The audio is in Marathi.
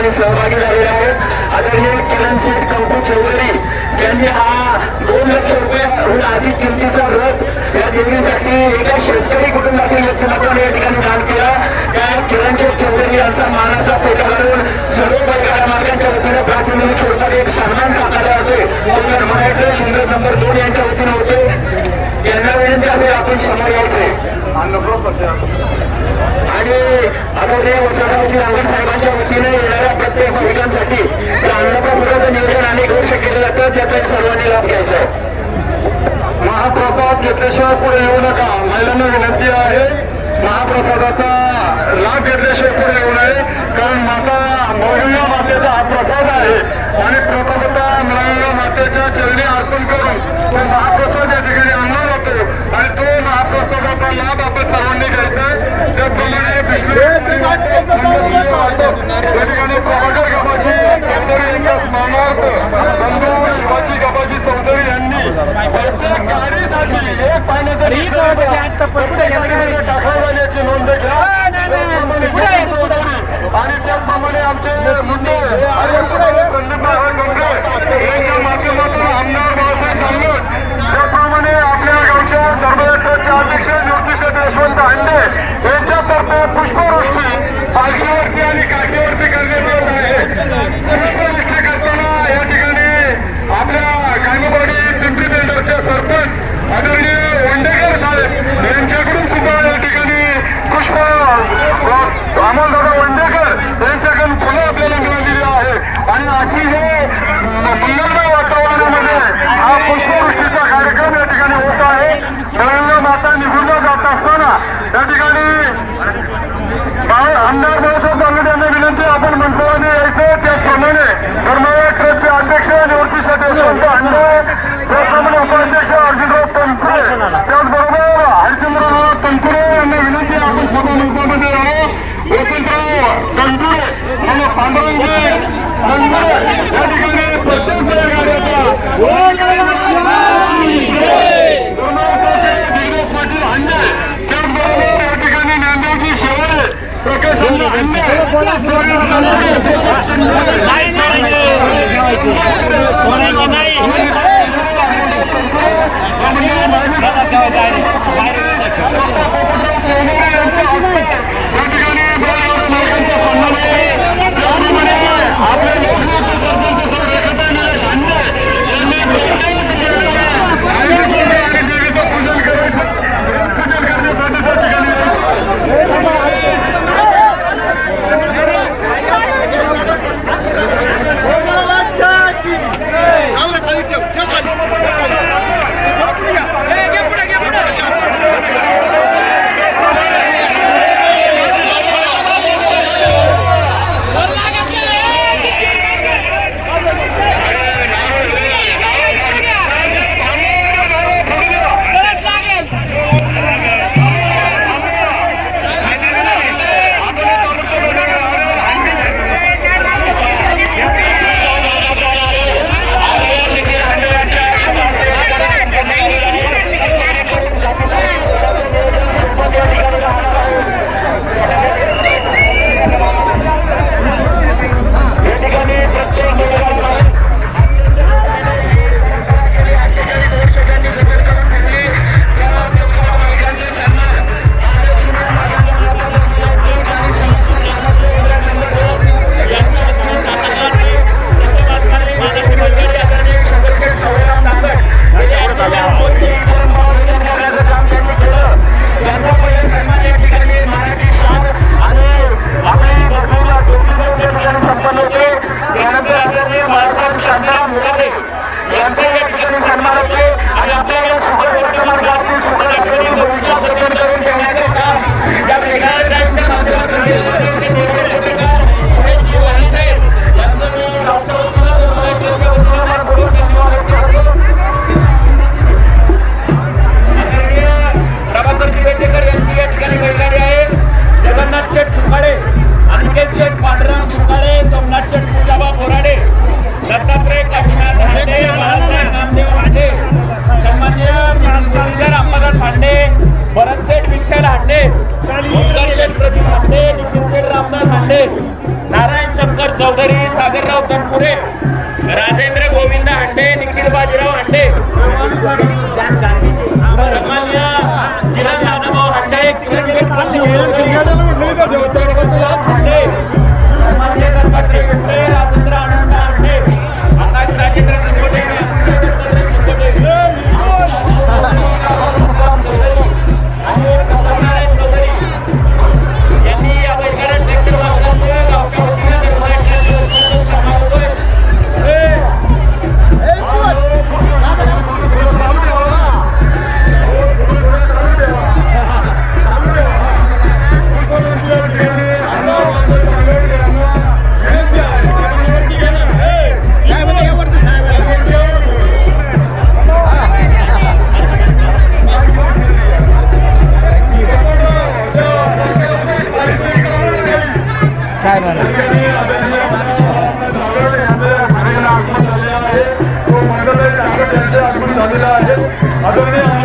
ठिकाणी सहभागी झालेले आहेत आदरणीय किरण शेठ कंकू चौधरी यांनी हा दोन लक्ष रुपयाहून अधिक किमतीचा रथ या देवीसाठी एका शेतकरी कुटुंबातील व्यक्तिमत्वाने या ठिकाणी दान केला. त्या किरण शेठ चौधरी यांचा मानाचा पेटा घालून सर्व बैलगाड्या मार्गाच्या वतीने प्रातिनिधिक स्वरूपात एक सन्मान साकारला होते तो मराठी सुंदर नंबर दोन यांच्या वतीने होते यांना विनंती असेल आपण समोर यायचे आणि आदरणीय वसंतरावजी रावण साहेबांच्या वतीने येणाऱ्या प्रत्येक भाविकांसाठी त्या अन्नप्रसादाचं नियोजन अनेक वर्ष केलं जातं त्याचा सर्वांनी लाभ घ्यायचा आहे. महाप्रसाद घेतल्याशिवाय पुढे येऊ नका. महिलांना विनंती आहे महाप्रसादाचा लाभ घेतल्याशिवाय पुढे येऊ नये कारण माता मौर्य मातेचा हा प्रसाद आहे. आणि प्रसादता मौर्य मातेच्या चरणी अर्पण करून तो महाप्रसाद या ठिकाणी आणला जातो आणि तो महाप्रसादाचा लाभ आपण सर्वांनी घ्यायचा विष्णू त्या ठिकाणी प्रभाकर गबाजी चौधरी यांच्या स्मरणार्थ बंधू शिवाजी गबाजी चौधरी यांनी प्रत्येक गाडीसाठी एक पाण्याचं झाल्याची नोंद घ्या. आणि त्याचप्रमाणे आमचे मुंडे. आणि संदीप यांच्या माध्यमातून आमदार बाजीराव तटपुरे राजेंद्र गोविंद हंडे निखिल बाजीराव हंडे सन्मान्य किरण दादाभाऊ हर्षा एक तिकडे Adam ne yapıyor?